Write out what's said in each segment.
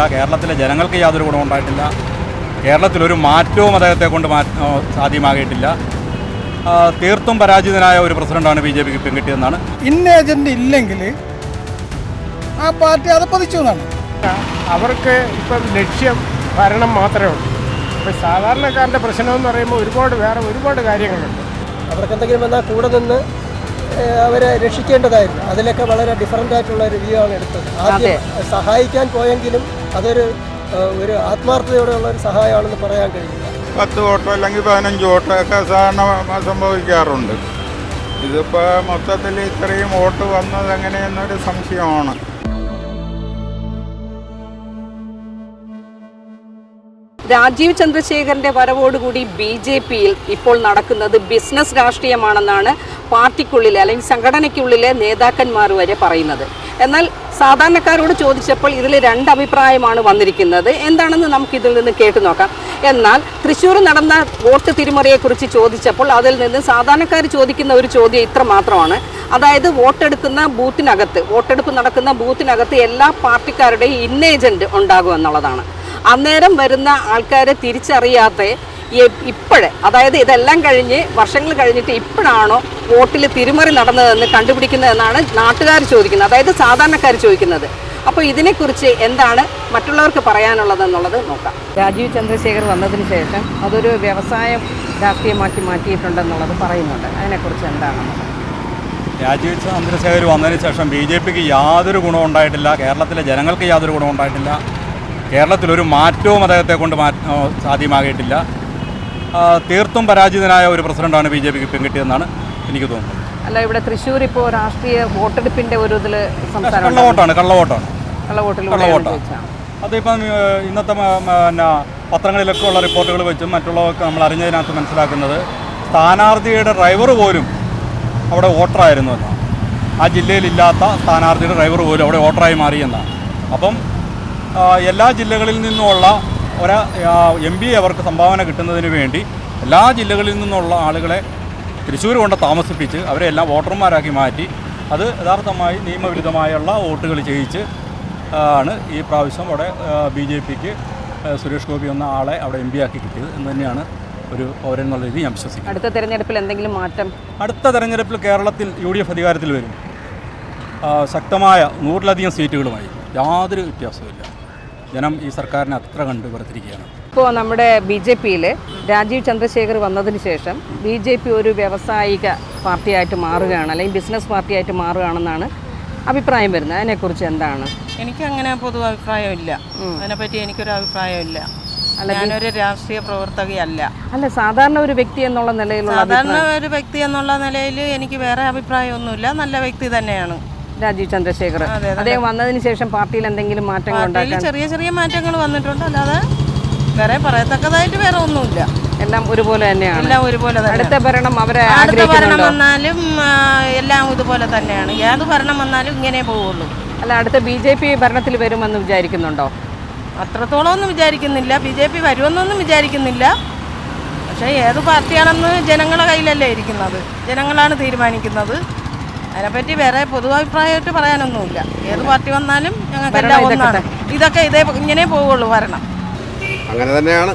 ഉണ്ടായിട്ടില്ല. കേരളത്തിലെ ജനങ്ങൾക്ക് യാതൊരു ഗുണവും ഉണ്ടായിട്ടില്ല. കേരളത്തിലൊരു മാറ്റവും അദ്ദേഹത്തെ കൊണ്ട് സാധ്യമാകിയിട്ടില്ല. തീർത്തും പരാജിതനായ ഒരു പ്രസിഡന്റാണ് ബി ജെ പിക്ക് ഇപ്പം കിട്ടിയതെന്നാണ് ഇൻ ഏജന്റ് ഇല്ലെങ്കിൽ ആ പാർട്ടി അത് പതിച്ചു എന്നാണ്. അവർക്ക് ഇപ്പം ലക്ഷ്യം ഭരണം മാത്രമേ ഉള്ളൂ. ഇപ്പം സാധാരണക്കാരന്റെ പ്രശ്നം എന്ന് പറയുമ്പോൾ ഒരുപാട് വേറെ ഒരുപാട് കാര്യങ്ങളുണ്ട്. അവർക്ക് എന്തെങ്കിലും വന്നാൽ കൂടെ നിന്ന് അവരെ രക്ഷിക്കേണ്ടതായിരുന്നു. അതിലൊക്കെ വളരെ ഡിഫറന്റ് ആയിട്ടുള്ള ഒരു വ്യൂ ആണ് എടുത്തത്. ആദ്യം സഹായിക്കാൻ പോയെങ്കിലും അതൊരു ഒരു ആത്മാർത്ഥതയോടെയുള്ള ഒരു സഹായമാണെന്ന് പറയാൻ കഴിയില്ല. പത്ത് വോട്ടോ അല്ലെങ്കിൽ പതിനഞ്ച് വോട്ടോ ഒക്കെ സാധാരണ സംഭവിക്കാറുണ്ട്. ഇതിപ്പോൾ മൊത്തത്തിൽ ഇത്രയും വോട്ട് വന്നത് എങ്ങനെയെന്നൊരു സംശയമാണ്. രാജീവ് ചന്ദ്രശേഖരന്റെ വരവോടുകൂടി ബി ജെ പിയിൽ ഇപ്പോൾ നടക്കുന്നത് ബിസിനസ് രാഷ്ട്രീയമാണെന്നാണ് പാർട്ടിക്കുള്ളിലെ അല്ലെങ്കിൽ സംഘടനയ്ക്കുള്ളിലെ നേതാക്കന്മാർ വരെ പറയുന്നത്. എന്നാൽ സാധാരണക്കാരോട് ചോദിച്ചപ്പോൾ ഇതിൽ രണ്ട് അഭിപ്രായമാണ് വന്നിരിക്കുന്നത്. എന്താണെന്ന് നമുക്ക് ഇതിൽ നിന്ന് കേട്ടു നോക്കാം. എന്നാൽ തൃശ്ശൂർ നടന്ന വോട്ട് തിരിമറിയെക്കുറിച്ച് ചോദിച്ചപ്പോൾ അതിൽ നിന്ന് സാധാരണക്കാർ ചോദിക്കുന്ന ഒരു ചോദ്യം ഇത്ര മാത്രമാണ്. അതായത് വോട്ടെടുക്കുന്ന ബൂത്തിനകത്ത് വോട്ടെടുപ്പ് നടക്കുന്ന ബൂത്തിനകത്ത് എല്ലാ പാർട്ടിക്കാരുടെയും ഇന്ന ഏജന്റ് ഉണ്ടാകും എന്നുള്ളതാണ്. അന്നേരം വരുന്ന ആൾക്കാരെ തിരിച്ചറിയാത്ത ഇപ്പോഴേ അതായത് ഇതെല്ലാം കഴിഞ്ഞ് വർഷങ്ങൾ കഴിഞ്ഞിട്ട് ഇപ്പോഴാണോ വോട്ടിൽ തിരിമറി നടന്നതെന്ന് കണ്ടുപിടിക്കുന്നതെന്നാണ് നാട്ടുകാർ ചോദിക്കുന്നത്. അതായത് സാധാരണക്കാർ ചോദിക്കുന്നത്. അപ്പോൾ ഇതിനെക്കുറിച്ച് എന്താണ് മറ്റുള്ളവർക്ക് പറയാനുള്ളതെന്നുള്ളത് നോക്കാം. രാജീവ് ചന്ദ്രശേഖർ വന്നതിന് ശേഷം അതൊരു വ്യവസായം രാഷ്ട്രീയമാക്കി മാറ്റിയിട്ടുണ്ടെന്നുള്ളത് പറയുന്നുണ്ട്. അതിനെക്കുറിച്ച് എന്താണ്? രാജീവ് ചന്ദ്രശേഖർ വന്നതിന് ശേഷം ബി ജെ പിക്ക് യാതൊരു ഗുണവും ഉണ്ടായിട്ടില്ല. കേരളത്തിലെ ജനങ്ങൾക്ക് യാതൊരു ഗുണവും ഉണ്ടായിട്ടില്ല. കേരളത്തിലൊരു മാറ്റവും അദ്ദേഹത്തെ കൊണ്ട് മാറ്റ സാധ്യമാകിയിട്ടില്ല. തീർത്തും പരാജിതനായ ഒരു പ്രസിഡന്റാണ് ബി ജെ പിക്ക് ഇപ്പം കിട്ടിയതെന്നാണ് എനിക്ക് തോന്നുന്നത്. അല്ല ഇവിടെ തൃശ്ശൂർ ഇപ്പോൾ രാഷ്ട്രീയ വോട്ടെടുപ്പിന്റെ ഒരു ഇതിൽ കള്ളവോട്ടാണ് കള്ളവോട്ടാണ് അതിപ്പം ഇന്നത്തെ പിന്നെ പത്രങ്ങളിലൊക്കെ ഉള്ള റിപ്പോർട്ടുകൾ വെച്ചും മറ്റുള്ളവർക്ക് നമ്മൾ അറിഞ്ഞതിനകത്ത് മനസ്സിലാക്കുന്നത് സ്ഥാനാർത്ഥിയുടെ ഡ്രൈവർ പോലും അവിടെ വോട്ടറായിരുന്നു എന്നാണ്. ആ ജില്ലയിലില്ലാത്ത സ്ഥാനാർത്ഥിയുടെ ഡ്രൈവർ പോലും അവിടെ വോട്ടറായി മാറി എന്നാണ്. അപ്പം എല്ലാ ജില്ലകളിൽ നിന്നുമുള്ള ഒരു എം ബി അവർക്ക് സംഭാവന കിട്ടുന്നതിന് വേണ്ടി എല്ലാ ജില്ലകളിൽ നിന്നുള്ള ആളുകളെ തൃശ്ശൂർ കൊണ്ട് താമസിപ്പിച്ച് അവരെ എല്ലാം വോട്ടർമാരാക്കി മാറ്റി അത് യഥാർത്ഥമായി നിയമവിരുദ്ധമായുള്ള വോട്ടുകൾ ചെയ്യിച്ച് ആണ് ഈ പ്രാവശ്യം അവിടെ ബി ജെ പിക്ക് സുരേഷ് ഗോപി എന്ന ആളെ അവിടെ എം പി ആക്കി കിട്ടിയത് എന്ന് തന്നെയാണ് ഒരു പൗരന്നുള്ള രീതി ഞാൻ വിശ്വസിക്കുന്നത്. അടുത്ത തെരഞ്ഞെടുപ്പിൽ എന്തെങ്കിലും മാറ്റം? അടുത്ത തെരഞ്ഞെടുപ്പിൽ കേരളത്തിൽ യു ഡി എഫ് അധികാരത്തിൽ വരും. ശക്തമായ നൂറിലധികം സീറ്റുകളുമായി യാതൊരു വ്യത്യാസവുമില്ല. ജനം ഈ സർക്കാരിനെ അത്ര കണ്ട് വെറുത്തിരിക്കുകയാണ്. ഇപ്പോൾ നമ്മുടെ ബി ജെ പിയിൽ രാജീവ് ചന്ദ്രശേഖർ വന്നതിന് ശേഷം ബി ജെ പി ഒരു വ്യാവസായിക പാർട്ടിയായിട്ട് മാറുകയാണ് അല്ലെങ്കിൽ ബിസിനസ് പാർട്ടിയായിട്ട് മാറുകയാണെന്നാണ് അഭിപ്രായം വരുന്നത്. അതിനെക്കുറിച്ച് എന്താണ്? എനിക്ക് അങ്ങനെ പൊതു അഭിപ്രായമില്ല അതിനെപ്പറ്റി എനിക്കൊരു അഭിപ്രായമില്ല. ഞാനൊരു രാഷ്ട്രീയ പ്രവർത്തകയല്ല. അല്ല സാധാരണ ഒരു വ്യക്തി എന്നുള്ള നിലയിൽ സാധാരണ ഒരു വ്യക്തി എന്നുള്ള നിലയിൽ എനിക്ക് വേറെ അഭിപ്രായമൊന്നുമില്ല. നല്ല വ്യക്തി തന്നെയാണ്. രാജീവ് ചന്ദ്രശേഖർ. അദ്ദേഹം വന്നതിന് ശേഷം പാർട്ടിയിൽ എന്തെങ്കിലും മാറ്റങ്ങൾ ഉണ്ടാക്കാൻ? ചെറിയ ചെറിയ മാറ്റങ്ങൾ വന്നിട്ടുണ്ട്. അല്ലാതെ വേറെ പറയത്തക്കതായിട്ട് വേറെ ഒന്നുമില്ല. എല്ലാം ഒരുപോലെ തന്നെയാണ്. എല്ലാം ഒരുപോലെ തന്നെ അടുത്ത ഭരണം അവരെ അടുത്ത ഭരണം വന്നാലും എല്ലാം ഇതുപോലെ തന്നെയാണ്. ഏത് ഭരണം വന്നാലും ഇങ്ങനെ പോവുള്ളൂ. അല്ല അടുത്ത ബി ജെ പി ഭരണത്തിൽ വരുമെന്ന് വിചാരിക്കുന്നുണ്ടോ? അത്രത്തോളം ഒന്നും വിചാരിക്കുന്നില്ല. ബി ജെ പി വരുമെന്നൊന്നും വിചാരിക്കുന്നില്ല. പക്ഷേ ഏത് പാർട്ടിയാണെന്ന് ജനങ്ങളുടെ കയ്യിലല്ലേ ഇരിക്കുന്നത്. ജനങ്ങളാണ് തീരുമാനിക്കുന്നത്. അതിനെപ്പറ്റി വേറെ പൊതുവഭിപ്രായമായിട്ട് പറയാനൊന്നുമില്ല. ഏത് പാർട്ടി വന്നാലും ഞങ്ങൾക്ക് എല്ലാം ഒന്നാണ് ഇതൊക്കെ ഇതേ ഇങ്ങനെ പോവുള്ളൂ ഭരണം. അങ്ങനെ തന്നെയാണ്.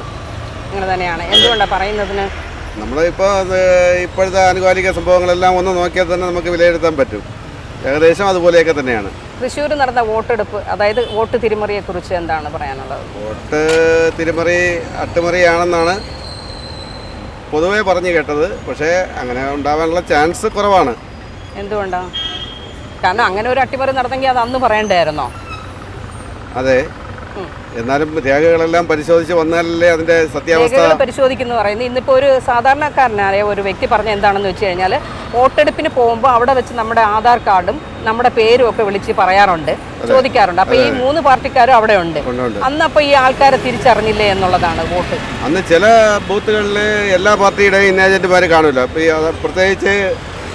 അങ്ങനെ തന്നെയാണ്. എന്തുകൊണ്ടാണ് പറയുന്നതിന്? നമ്മളിപ്പോൾ ഇപ്പോഴത്തെ ആനുകാലിക സംഭവങ്ങളെല്ലാം ഒന്ന് നോക്കിയാൽ തന്നെ നമുക്ക് വിലയിരുത്താൻ പറ്റും. ഏകദേശം അതുപോലെയൊക്കെ തന്നെയാണ്. തൃശ്ശൂർ നടന്ന വോട്ടെടുപ്പ് അതായത് വോട്ട് തിരിമറിയെ കുറിച്ച് എന്താണ് പറയാനുള്ളത്? വോട്ട് തിരിമറി അട്ടിമറിയാണെന്നാണ് പൊതുവേ പറഞ്ഞു കേട്ടത്. പക്ഷേ അങ്ങനെ ഉണ്ടാവാനുള്ള ചാൻസ് കുറവാണ്. എന്തുകൊണ്ടാണ് കാരണം അങ്ങനെ ഒരു അട്ടിമറി നടന്നെങ്കിൽ അത് അന്ന് പറയണ്ടായിരുന്നോ? അതെ. എന്നാലും രേഖകളെല്ലാം പരിശോധിച്ച് വന്നാലല്ലേ അതിന്റെ സത്യാവസ്ഥ പരിശോധിക്കുന്നു പറയുന്നത് ഇന്നിപ്പോൾ ഒരു സാധാരണക്കാരനായ ഒരു വ്യക്തി പറഞ്ഞ എന്താണെന്ന് വെച്ച് കഴിഞ്ഞാൽ വോട്ടെടുപ്പിന് പോകുമ്പോൾ അവിടെ വെച്ച് നമ്മുടെ ആധാർ കാർഡും നമ്മുടെ പേരും ഒക്കെ വിളിച്ച് പറയാറുണ്ട് ചോദിക്കാറുണ്ട്. അപ്പൊ ഈ മൂന്ന് പാർട്ടിക്കാരും അവിടെ ഉണ്ട്. അന്ന് അപ്പൊ ഈ ആൾക്കാരെ തിരിച്ചറിഞ്ഞില്ലേ എന്നുള്ളതാണ് വോട്ട്. അന്ന് ചില ബൂത്തുകളിൽ എല്ലാ പാർട്ടിയുടെയും ഏജന്റുമാർ കാണില്ല പ്രത്യേകിച്ച്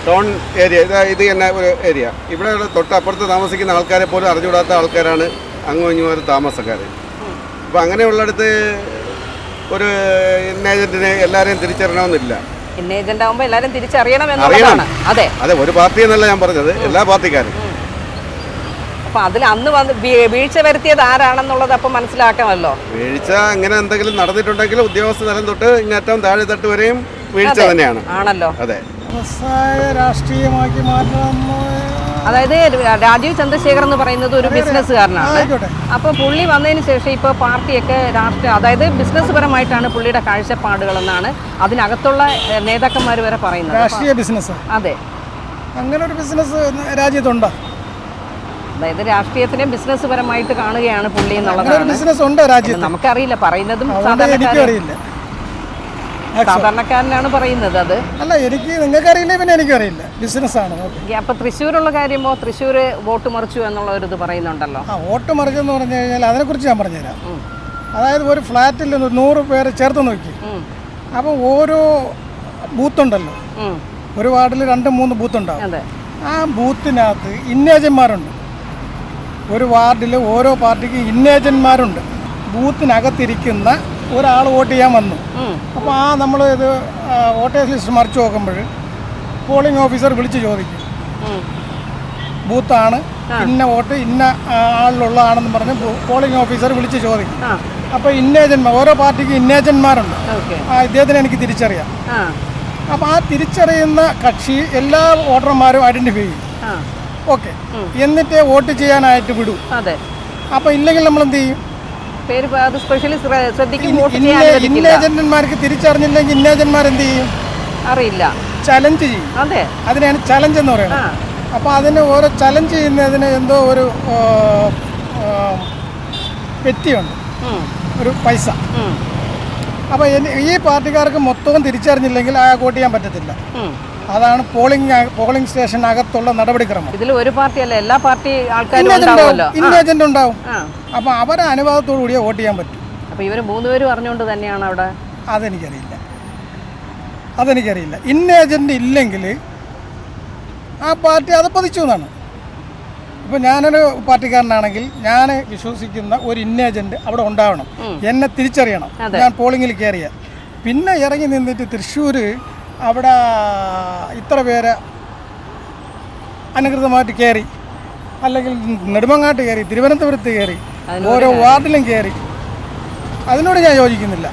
ടൗൺ ഏരിയ ഇത് ഇത് തന്നെ ഒരു ഏരിയ. ഇവിടെ തൊട്ടപ്പുറത്ത് താമസിക്കുന്ന ആൾക്കാരെ പോലും അറിഞ്ഞുകൂടാത്ത ആൾക്കാരാണ് അങ്ങും ഇങ്ങും താമസക്കാർ അപ്പോൾ അങ്ങനെയുള്ളിടത്ത് ഒരു ഇന്നേജന്റിനെ എല്ലാവരെയും തിരിച്ചറിയണമെന്നില്ല. ഇന്ന ഏജന്റ് ആകുമ്പോൾ എല്ലാവരും അതെ. അതെ ഒരു പാർട്ടി എന്നല്ല ഞാൻ പറഞ്ഞത്. എല്ലാ പാർട്ടിക്കാരും. അപ്പൊ അതിൽ അന്ന് വന്ന് വീഴ്ച വരുത്തിയത് ആരാണെന്നുള്ളത് അപ്പൊ മനസ്സിലാക്കണമല്ലോ. വീഴ്ച അങ്ങനെ എന്തെങ്കിലും നടന്നിട്ടുണ്ടെങ്കിൽ ഉദ്യോഗസ്ഥ തലം തൊട്ട് ഇങ്ങേറ്റം താഴെ തട്ട് വരെയും വീഴ്ച തന്നെയാണ്. ആണല്ലോ. അതെ. വ്യവസായ രാഷ്ട്രീയമാക്കി മാറ്റണം. അതായത് രാജീവ് ചന്ദ്രശേഖർ എന്ന് പറയുന്നത് ഒരു ബിസിനസ്സുകാരനാണ്. അപ്പോൾ അപ്പൊ പുള്ളി വന്നതിന് ശേഷം ഇപ്പൊ പാർട്ടിയൊക്കെ രാഷ്ട്രീയ അതായത് ബിസിനസ് പരമായിട്ടാണ് പുള്ളിയുടെ കാഴ്ചപ്പാടുകൾ എന്നാണ് അതിനകത്തുള്ള നേതാക്കന്മാർ വരെ പറയുന്നത്. രാഷ്ട്രീയ ബിസിനസ് അതെ. അങ്ങനെ ഒരു ബിസിനസ് രാജ്യത്തുണ്ടോ. അതായത് രാഷ്ട്രീയത്തിനെ ബിസിനസ് പരമായിട്ട് കാണുകയാണ് പുള്ളി എന്നുള്ളത് ഒരു എന്നുള്ളതാണ്. ബിസിനസ് ഉണ്ടോ രാജ്യത്ത്. നമുക്കറിയില്ല പറയുന്നതും അറിയില്ല. സാധാരണക്കാരനാണ് പറയുന്നത് അത്. അല്ല എനിക്ക് നിങ്ങൾക്കറിയില്ല പിന്നെ എനിക്കറിയില്ല. ബിസിനസ്സാണ് അപ്പൊ തൃശ്ശൂരുള്ള കാര്യമോ തൃശ്ശൂർ വോട്ട് മറിച്ചു എന്നുള്ള ഒരു ഇത് പറയുന്നുണ്ടല്ലോ. ആ വോട്ട് മറിച്ചെന്ന് പറഞ്ഞു കഴിഞ്ഞാൽ അതിനെക്കുറിച്ച് ഞാൻ പറഞ്ഞുതരാം. അതായത് ഒരു ഫ്ലാറ്റിൽ നൂറ് പേര് ചേർത്ത് നോക്കി. അപ്പൊ ഓരോ ബൂത്തുണ്ടല്ലോ. ഉണ്ടല്ലോ ഒരു വാർഡിൽ രണ്ട് മൂന്ന് ബൂത്ത് ഉണ്ടാവും അതെ. ആ ബൂത്തിനകത്ത് ഇന്നേജന്മാരുണ്ട്. ഒരു വാർഡിൽ ഓരോ പാർട്ടിക്ക് ഇന്നേജന്മാരുണ്ട്. ബൂത്തിനകത്തിരിക്കുന്ന ഒരാൾ വോട്ട് ചെയ്യാൻ വന്നു. അപ്പോൾ ആ നമ്മൾ ഇത് വോട്ടേഴ്സ് ലിസ്റ്റ് മറിച്ച് നോക്കുമ്പോൾ പോളിംഗ് ഓഫീസർ വിളിച്ച് ചോദിക്കും. ബൂത്താണ് ഇന്ന വോട്ട് ഇന്ന ആളിലുള്ളതാണെന്ന് പറഞ്ഞ് പോളിംഗ് ഓഫീസർ വിളിച്ച് ചോദിക്കും. അപ്പോൾ ഇന്നേജന്മാർ ഓരോ പാർട്ടിക്ക് ഇന്നേജന്മാരുണ്ട്. ആ ഇദ്ദേഹത്തിന് എനിക്ക് തിരിച്ചറിയാം. അപ്പോൾ ആ തിരിച്ചറിയുന്ന കക്ഷി എല്ലാ വോട്ടർമാരും ഐഡന്റിഫൈ ചെയ്യും. ഓക്കെ. എന്നിട്ട് വോട്ട് ചെയ്യാനായിട്ട് വിടും. അതെ. അപ്പോൾ ഇല്ലെങ്കിൽ നമ്മൾ എന്ത് ചെയ്യും? പേര് അത് സ്പെഷ്യലി ശ്രദ്ധിക്കും വോട്ട് ഇന്ന ചെയ്യാൻ അനുവദിക്കില്ല. ഇന്നേജന്റന്മാർക്ക് തിരിച്ചറിഞ്ഞില്ലെങ്കിൽ ഇന്നേജന്മാർ എന്ത് ചെയ്യും? അറിയില്ല. ചലഞ്ച് ചെയ്യും. അതെ. അതിനെയാണ് ചലഞ്ച് എന്ന് ആ. പറയുന്നത് അപ്പോൾ അതിന് ഓരോ ചലഞ്ച് ചെയ്യുന്നതിന് എന്തോ ഒരു ആ, ആ, പെറ്റിയുണ്ട് ഉം. ഒരു പൈസ. ഉം. അപ്പോൾ ഈ പാർട്ടിക്കാർക്ക് മൊത്തവും തിരിച്ചറിഞ്ഞില്ലെങ്കിൽ ആ വോട്ട് ചെയ്യാൻ പറ്റത്തില്ല. ഉം. അതാണ് പോളിംഗ് പോളിംഗ് സ്റ്റേഷനകത്തുള്ള നടപടിക്രമം. ഇതിൽ ഒരു പാർട്ടി പാർട്ടിയല്ല എല്ലാ പാർട്ടി ആൾക്കാരും ഏജന്റ് ഉണ്ടാവും അപ്പൊ അവരെ അനുവാദത്തോടു കൂടിയേ വോട്ട് ചെയ്യാൻ പറ്റും. അപ്പൊ ഇവർ മൂന്നുപേരും അറിഞ്ഞുകൊണ്ട് തന്നെയാണ് അവിടെ? അതെനിക്കറിയില്ല. അതെനിക്കറിയില്ല. ഇന്ന ഏജന്റ് ഇല്ലെങ്കിൽ ആ പാർട്ടി അത് പതിച്ചു എന്നാണ്. ഇപ്പോൾ ഞാനൊരു പാർട്ടിക്കാരനാണെങ്കിൽ ഞാൻ വിശ്വസിക്കുന്ന ഒരു ഇന്ന ഏജന്റ് അവിടെ ഉണ്ടാവണം. എന്നെ തിരിച്ചറിയണം. ഞാൻ പോളിങ്ങിൽ കയറിയ പിന്നെ ഇറങ്ങി നിന്നിട്ട് തൃശ്ശൂർ അവിടെ ഇത്ര പേര് അനുകൃതമായിട്ട് കയറി അല്ലെങ്കിൽ നെടുമങ്ങാട്ട് കയറി തിരുവനന്തപുരത്ത് കയറി ഓരോ വാർഡിലും കയറി. അതിനോട് ഞാൻ യോജിക്കുന്നില്ല.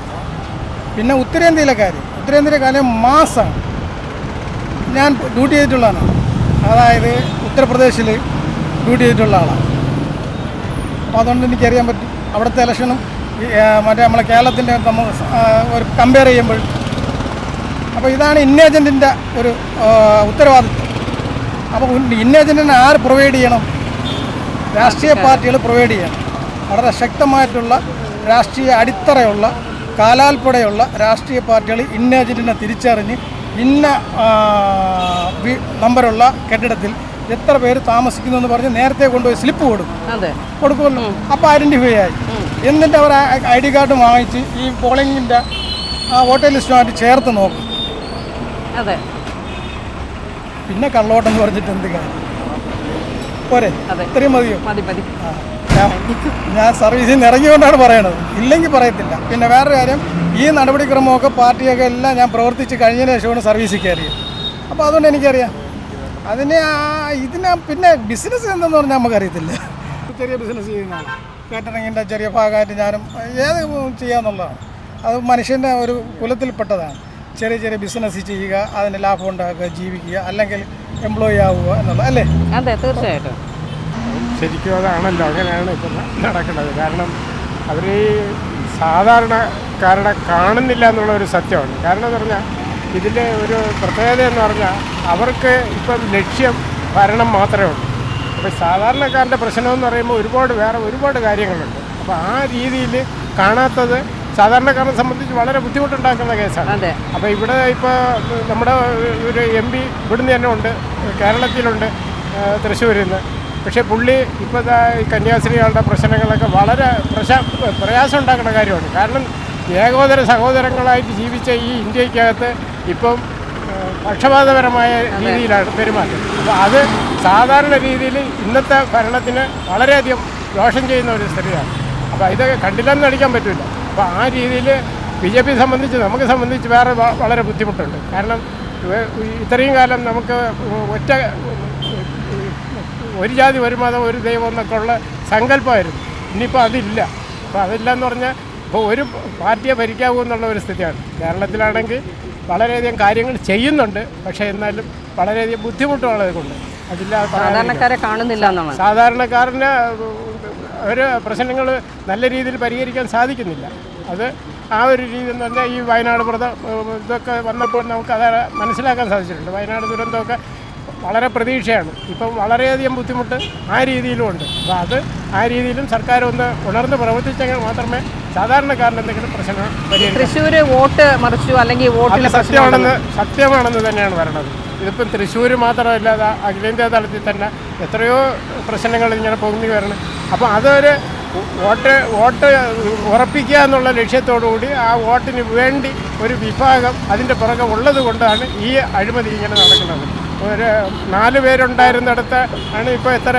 പിന്നെ ഉത്തരേന്ത്യയിലെ കാര്യം. ഉത്തരേന്ത്യയിലെ കാര്യം മാസം ഞാൻ ഡ്യൂട്ടി ചെയ്തിട്ടുള്ളതാണ് അതായത് ഉത്തർപ്രദേശിൽ ഡ്യൂട്ടി ചെയ്തിട്ടുള്ള ആളാണ്. അപ്പോൾ അതുകൊണ്ട് എനിക്കറിയാൻ പറ്റും. അവിടുത്തെ ഇലക്ഷനും മറ്റേ നമ്മളെ കേരളത്തിന്റെ ഒരു കമ്പയർ ചെയ്യുമ്പോൾ അപ്പോൾ ഇതാണ് ഇന്നേജന്റിന്റെ ഒരു ഉത്തരവാദിത്വം. അപ്പോൾ ഇന്നേജന്റിനെ ആര് പ്രൊവൈഡ് ചെയ്യണം? രാഷ്ട്രീയ പാർട്ടികൾ പ്രൊവൈഡ് ചെയ്യണം. വളരെ ശക്തമായിട്ടുള്ള രാഷ്ട്രീയ അടിത്തറയുള്ള കാലാൽപ്പടയുള്ള രാഷ്ട്രീയ പാർട്ടികൾ ഇന്നേജന്റിനെ തിരിച്ചറിഞ്ഞ് ഇന്ന നമ്പറുള്ള കെട്ടിടത്തിൽ എത്ര പേര് താമസിക്കുന്നു എന്ന് പറഞ്ഞ് നേരത്തെ കൊണ്ടുപോയി സ്ലിപ്പ് കൊടുക്കും. കൊടുക്കുമല്ലോ. അപ്പോൾ ഐഡന്റിഫൈ ആയി. എന്നിട്ട് അവർ ഐ ഡി കാർഡ് വാങ്ങിച്ച് ഈ പോളിങ്ങിന്റെ ആ വോട്ടർ ലിസ്റ്റുമായിട്ട് ചേർത്ത് നോക്കും. അതെ. പിന്നെ കള്ളോട്ടെന്ന് പറഞ്ഞിട്ട് എന്ത് കാര്യം? പോരെ. ഇത്രയും മതിയോ? മതി മതി. ആ, ഞാൻ സർവീസിൽ നിന്ന് ഇറങ്ങിക്കൊണ്ടാണ് പറയണത്. ഇല്ലെങ്കിൽ പറയത്തില്ല. പിന്നെ വേറൊരു കാര്യം ഈ നടപടിക്രമമൊക്കെ പാർട്ടിയൊക്കെ എല്ലാം ഞാൻ പ്രവർത്തിച്ച് കഴിഞ്ഞതിന് ശേഷമാണ് സർവീസിൽ കയറിയത്. അപ്പോൾ അതുകൊണ്ട് എനിക്കറിയാം. അതിന് ആ ഇതിന് പിന്നെ ബിസിനസ് എന്തെന്ന് പറഞ്ഞാൽ നമുക്കറിയത്തില്ല. ചെറിയ ബിസിനസ് ചെയ്യുന്നതാണ്. കാറ്ററിങ്ങിന്റെ ചെറിയ ഭാഗമായിട്ട് ഞാനും ഏത് ചെയ്യാന്നുള്ളതാണ്. അത് മനുഷ്യന്റെ ഒരു കുലത്തിൽപ്പെട്ടതാണ്. ചെറിയ ചെറിയ ബിസിനസ് ചെയ്യുക അതിന് ലാഭം ഉണ്ടാക്കുക ജീവിക്കുക അല്ലെങ്കിൽ എംപ്ലോയി ആവുക എന്നുള്ളത് അല്ലേ? അതെ തീർച്ചയായിട്ടും. ശരിക്കും അതാണല്ലോ അങ്ങനെയാണ് ഇപ്പം നടക്കുന്നത്. കാരണം അവർ സാധാരണ സാധാരണക്കാരുടെ കാണുന്നില്ല എന്നുള്ള ഒരു സത്യമാണ്. കാരണം എന്ന് പറഞ്ഞാൽ ഇതിന്റെ ഒരു പ്രത്യേകത എന്ന് പറഞ്ഞാൽ അവർക്ക് ഇപ്പം ലക്ഷ്യം ഭരണം മാത്രമേ ഉള്ളൂ. അപ്പോൾ സാധാരണക്കാരന്റെ പ്രശ്നമെന്ന് പറയുമ്പോൾ ഒരുപാട് വേറെ ഒരുപാട് കാര്യങ്ങളുണ്ട്. അപ്പോൾ ആ രീതിയിൽ കാണാത്തത് സാധാരണക്കാരനെ സംബന്ധിച്ച് വളരെ ബുദ്ധിമുട്ടുണ്ടാക്കുന്ന കേസാണ്. അതെ. അപ്പോൾ ഇവിടെ ഇപ്പോൾ നമ്മുടെ ഒരു എം പി ഇവിടുന്ന് തന്നെ ഉണ്ട് കേരളത്തിലുണ്ട് തൃശ്ശൂരിൽ നിന്ന് പക്ഷേ പുള്ളി ഇപ്പോൾ കന്യാസ്ത്രീകളുടെ പ്രശ്നങ്ങളൊക്കെ വളരെ പ്രശാ പ്രയാസം ഉണ്ടാക്കുന്ന കാര്യമാണ്. കാരണം ഏകോദര സഹോദരങ്ങളായിട്ട് ജീവിച്ച ഈ ഇന്ത്യക്കകത്ത് ഇപ്പം പക്ഷപാതപരമായ രീതിയിലാണ് പെരുമാറ്റം. അപ്പോൾ അത് സാധാരണ രീതിയിൽ ഇന്നത്തെ ഭരണത്തിന് വളരെയധികം ദോഷം ചെയ്യുന്ന ഒരു സ്ഥിതിയാണ്. അപ്പോൾ ഇത് കണ്ടില്ലെന്ന് അടിക്കാൻ പറ്റില്ല അപ്പോൾ ആ രീതിയിൽ ബി ജെ പി സംബന്ധിച്ച് നമുക്ക് സംബന്ധിച്ച് വേറെ വളരെ ബുദ്ധിമുട്ടുണ്ട്. കാരണം ഇത്രയും കാലം നമുക്ക് ഒറ്റ ഒരു ജാതി ഒരു മതം ഒരു ദൈവം എന്നൊക്കെ ഉള്ള സങ്കല്പമായിരുന്നു. ഇനിയിപ്പോൾ അതില്ല. അപ്പോൾ അതില്ല എന്ന് പറഞ്ഞാൽ ഇപ്പോൾ ഒരു പാർട്ടിയെ ഭരിക്കാവൂ എന്നുള്ള ഒരു സ്ഥിതിയാണ്. കേരളത്തിലാണെങ്കിൽ വളരെയധികം കാര്യങ്ങൾ ചെയ്യുന്നുണ്ട്. പക്ഷേ എന്നാലും വളരെയധികം ബുദ്ധിമുട്ടുള്ളത് കൊണ്ട് അതില്ലാതെ സാധാരണക്കാരെ കാണുന്നില്ല സാധാരണക്കാരന് ഒരു പ്രശ്നങ്ങൾ നല്ല രീതിയിൽ പരിഹരിക്കാൻ സാധിക്കുന്നില്ല. അത് ആ ഒരു രീതി എന്ന് പറഞ്ഞാൽ ഈ വയനാട് വ്രത ഇതൊക്കെ വന്നപ്പോൾ നമുക്ക് അത് മനസ്സിലാക്കാൻ സാധിച്ചിട്ടുണ്ട്. വയനാട് ദുരന്തമൊക്കെ വളരെ പ്രതീക്ഷയാണ്. ഇപ്പം വളരെയധികം ബുദ്ധിമുട്ട് ആ രീതിയിലും ഉണ്ട്. അപ്പോൾ അത് ആ രീതിയിലും സർക്കാർ ഒന്ന് ഉണർന്ന് പ്രവർത്തിച്ചെങ്കിൽ മാത്രമേ സാധാരണക്കാരന് എന്തെങ്കിലും പ്രശ്നം തൃശ്ശൂർ വോട്ട് മറിച്ചു അല്ലെങ്കിൽ വോട്ട് സത്യമാണെന്ന് സത്യമാണെന്ന് തന്നെയാണ് പറയണത് ഇതിപ്പം തൃശ്ശൂർ മാത്രമല്ല അത് അഖിലേന്ത്യാ തലത്തിൽ തന്നെ എത്രയോ പ്രശ്നങ്ങൾ ഇങ്ങനെ പൊങ്ങി വരണം. അപ്പോൾ അതൊരു വോട്ട് വോട്ട് ഉറപ്പിക്കുക എന്നുള്ള ലക്ഷ്യത്തോടുകൂടി ആ വോട്ടിന് വേണ്ടി ഒരു വിഭാഗം അതിന്റെ പുറകെ ഉള്ളത് കൊണ്ടാണ് ഈ അഴിമതി ഇങ്ങനെ നടക്കുന്നത്. ഒരു നാല് പേരുണ്ടായിരുന്നിടത്ത് ആണ് ഇപ്പോൾ എത്ര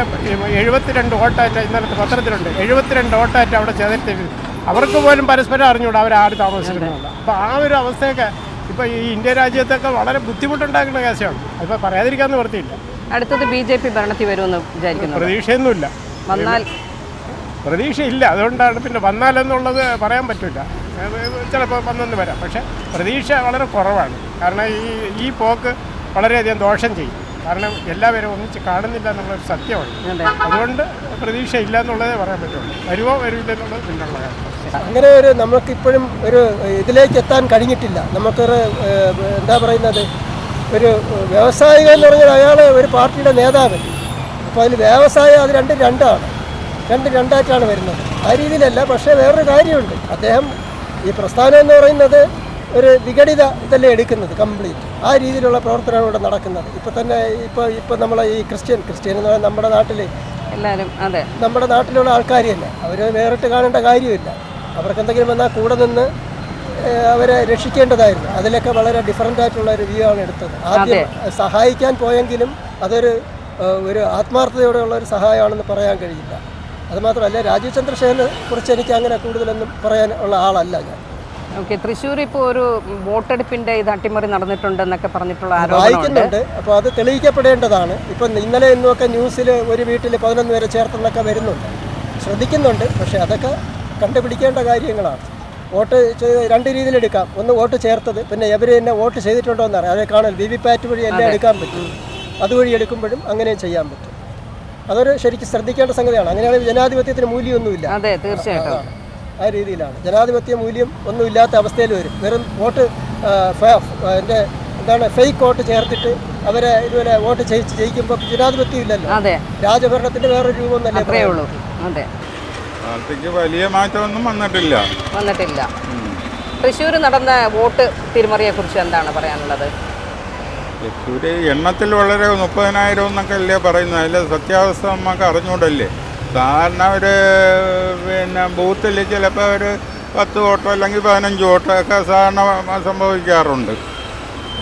എഴുപത്തിരണ്ട് വോട്ടായിട്ട് ഇന്നലത്തെ പത്രത്തിലുണ്ട്. എഴുപത്തിരണ്ട് വോട്ടായിട്ട് അവിടെ ചേർത്തിട്ട് അവർക്ക് പോലും പരസ്പരം അറിഞ്ഞുകൂടാ അവർ ആര് താമസിക്കുന്നുണ്ട് അപ്പോൾ ആ ഒരു അവസ്ഥയൊക്കെ ഇപ്പോൾ ഈ ഇന്ത്യ രാജ്യത്തൊക്കെ വളരെ ബുദ്ധിമുട്ടുണ്ടാക്കുന്ന കേസാണ്. അതിപ്പോൾ പറയാതിരിക്കാൻ നിവൃത്തിയില്ല അടുത്തത് ബി ജെ പി ഭരണത്തിൽ വരുമെന്ന് വിചാരിക്കുന്നു. പ്രതീക്ഷയൊന്നുമില്ല. വന്നാൽ പ്രതീക്ഷയില്ല. അതുകൊണ്ടാണ് പിന്നെ വന്നാലെന്നുള്ളത് പറയാൻ പറ്റില്ല ചിലപ്പോൾ വന്നെന്ന് വരാം. പക്ഷേ പ്രതീക്ഷ വളരെ കുറവാണ്. കാരണം ഈ ഈ പോക്ക് വളരെയധികം ദോഷം ചെയ്യും. കാരണം എല്ലാവരും ഒന്നിച്ച് കാണുന്നില്ല എന്നുള്ളൊരു സത്യമാണ്. അതുകൊണ്ട് പ്രതീക്ഷ ഇല്ല എന്നുള്ളതേ പറയാൻ പറ്റുള്ളൂ. വരുമോ വരില്ല എന്നുള്ളത് പിന്നുള്ള കാര്യം. അങ്ങനെ ഒരു നമുക്കിപ്പോഴും ഒരു ഇതിലേക്ക് എത്താൻ കഴിഞ്ഞിട്ടില്ല. നമുക്കൊരു എന്താ പറയുന്നത്? ഒരു വ്യവസായിക എന്ന് പറഞ്ഞാൽ അയാൾ ഒരു പാർട്ടിയുടെ നേതാവ് അപ്പോൾ അതിൽ വ്യവസായം അത് രണ്ടും രണ്ടാണ്. രണ്ട് രണ്ടായിട്ടാണ് വരുന്നത്. ആ രീതിയിലല്ല പക്ഷേ വേറൊരു കാര്യമുണ്ട്. അദ്ദേഹം ഈ പ്രസ്ഥാനം എന്ന് പറയുന്നത് ഒരു വിഘടിത ഇതല്ലേ എടുക്കുന്നത് കംപ്ലീറ്റ് ആ രീതിയിലുള്ള പ്രവർത്തനമാണ് ഇവിടെ നടക്കുന്നത്. ഇപ്പോൾ തന്നെ ഇപ്പോൾ ഇപ്പോൾ നമ്മളെ ഈ ക്രിസ്ത്യൻ ക്രിസ്ത്യൻ എന്ന് പറയുന്നത് നമ്മുടെ നാട്ടിൽ എല്ലാവരും അതെ. നമ്മുടെ നാട്ടിലുള്ള ആൾക്കാർ തന്നെ. അവർ വേറിട്ട് കാണേണ്ട കാര്യമില്ല. അവർക്ക് എന്തെങ്കിലും വന്നാൽ കൂടെ നിന്ന് അവരെ രക്ഷിക്കേണ്ടതായിരുന്നു. അതിലൊക്കെ വളരെ ഡിഫറന്റ് ആയിട്ടുള്ള ഒരു വ്യൂ ആണ് എടുത്തത്. ആദ്യം സഹായിക്കാൻ പോയെങ്കിലും അതൊരു ഒരു ആത്മാർത്ഥതയോടെയുള്ള ഒരു സഹായമാണെന്ന് പറയാൻ കഴിയില്ല. അതുമാത്രമല്ല രാജീവ് ചന്ദ്രശേഖരനെ കുറിച്ച് എനിക്ക് അങ്ങനെ കൂടുതലൊന്നും പറയാൻ ഉള്ള ആളല്ല ഞാൻ. ഓക്കെ തൃശ്ശൂർ ഇപ്പോൾ ഒരു വോട്ടെടുപ്പിന്റെ ഇത് അട്ടിമറി നടന്നിട്ടുണ്ടെന്നൊക്കെ പറഞ്ഞിട്ടുള്ള വായിക്കുന്നുണ്ട്. അപ്പോൾ അത് തെളിയിക്കപ്പെടേണ്ടതാണ്. ഇപ്പം ഇന്നലെ ഇന്നുമൊക്കെ ന്യൂസിൽ ഒരു വീട്ടിൽ പതിനൊന്ന് പേരെ ചേർത്തെന്നൊക്കെ വരുന്നുണ്ട്. ശ്രദ്ധിക്കുന്നുണ്ട് പക്ഷേ അതൊക്കെ കണ്ടുപിടിക്കേണ്ട കാര്യങ്ങളാണ്. വോട്ട് ചെയ്ത് രണ്ട് രീതിയിൽ എടുക്കാം. ഒന്ന് വോട്ട് ചേർത്തത് പിന്നെ എവർ തന്നെ വോട്ട് ചെയ്തിട്ടുണ്ടോ എന്നറിയാം അതേ കാണൽ വി വി പാറ്റ് വഴി എല്ലാം എടുക്കാൻ പറ്റും. അതുവഴി എടുക്കുമ്പോഴും അങ്ങനെ ചെയ്യാൻ പറ്റും. അതൊരു ശരിക്കും ശ്രദ്ധിക്കേണ്ട സംഗതിയാണ്. അങ്ങനെയാണെങ്കിൽ ജനാധിപത്യത്തിന് മൂല്യമൊന്നുമില്ല. അതെ തീർച്ചയായിട്ടും. ആ രീതിയിലാണ്. ജനാധിപത്യ മൂല്യം ഒന്നും ഇല്ലാത്ത അവസ്ഥയിൽ വരും. വെറും വോട്ട് എന്റെ എന്താണ് ഫേക്ക് വോട്ട് ചേർത്തിട്ട് അവരെ ഇതുപോലെ വോട്ട് ചെയ്യിച്ച് ജയിക്കുമ്പോൾ ജനാധിപത്യം ഇല്ലല്ലോ. അതെ. രാജഭരണത്തിന്റെ വേറൊരു രൂപം തന്നെ ഉള്ളൂ. അതെ. പാർട്ടിക്ക് വലിയ മാറ്റമൊന്നും വന്നിട്ടില്ല. വന്നിട്ടില്ല. തൃശ്ശൂർ നടന്ന വോട്ട് തിരിമറിയെ കുറിച്ച് എന്താണ് പറയാനുള്ളത്? തൃശ്ശൂര് എണ്ണത്തിൽ വളരെ മുപ്പതിനായിരം എന്നൊക്കെ അല്ലേ പറയുന്നത്? അതിൽ സത്യാവസ്ഥ നമുക്ക് അറിഞ്ഞൂടല്ലേ സാധാരണ ഒരു പിന്നെ ബൂത്തിൽ ചിലപ്പോൾ ഒരു പത്ത് ഓട്ടോ അല്ലെങ്കിൽ പതിനഞ്ച് ഓട്ടോ ഒക്കെ സാധാരണ സംഭവിക്കാറുണ്ട്.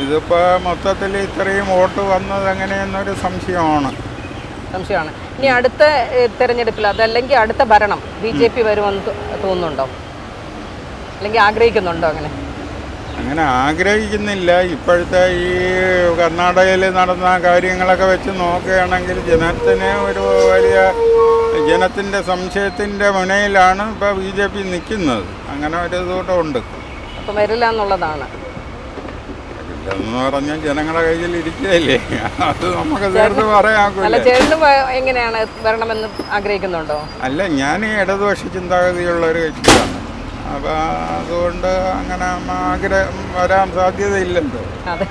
ഇതിപ്പോൾ മൊത്തത്തിൽ ഇത്രയും വോട്ട് വന്നത് എങ്ങനെയെന്നൊരു സംശയമാണ്. സംശയമാണ്. ഇനി അടുത്ത തെരഞ്ഞെടുപ്പിൽ അതല്ലെങ്കിൽ അടുത്ത ഭരണം ബി ജെ പി വരുമെന്ന് തോന്നുന്നുണ്ടോ? അല്ലെങ്കിൽ ആഗ്രഹിക്കുന്നുണ്ടോ അങ്ങനെ? അങ്ങനെ ആഗ്രഹിക്കുന്നില്ല. ഇപ്പോഴത്തെ ഈ കർണാടകയിൽ നടന്ന കാര്യങ്ങളൊക്കെ വെച്ച് നോക്കുകയാണെങ്കിൽ ജനത്തിന് ഒരു വലിയ ജനത്തിന്റെ സംശയത്തിന്റെ മുനയിലാണ് ഇപ്പോൾ ബി ജെ പി നിൽക്കുന്നത്. അങ്ങനെ ഒരു ഇതുകൂട്ടം ഉണ്ട്. അപ്പം വരില്ല എന്നുള്ളതാണ്. എന്ന് പറഞ്ഞാൽ ജനങ്ങളുടെ കയ്യിൽ ഇരിക്കുകയല്ലേ? അത് നമുക്ക് ചേർന്ന് പറയാൻ എങ്ങനെയാണ് വരണമെന്ന് ആഗ്രഹിക്കുന്നുണ്ടോ? അല്ല ഞാൻ ഇടതുപക്ഷ ചിന്താഗതിയുള്ള ഒരു കക്ഷിയാണ്. അപ്പോൾ അതുകൊണ്ട് അങ്ങനെ ആഗ്രഹം വരാൻ സാധ്യതയില്ലല്ലോ അതെ.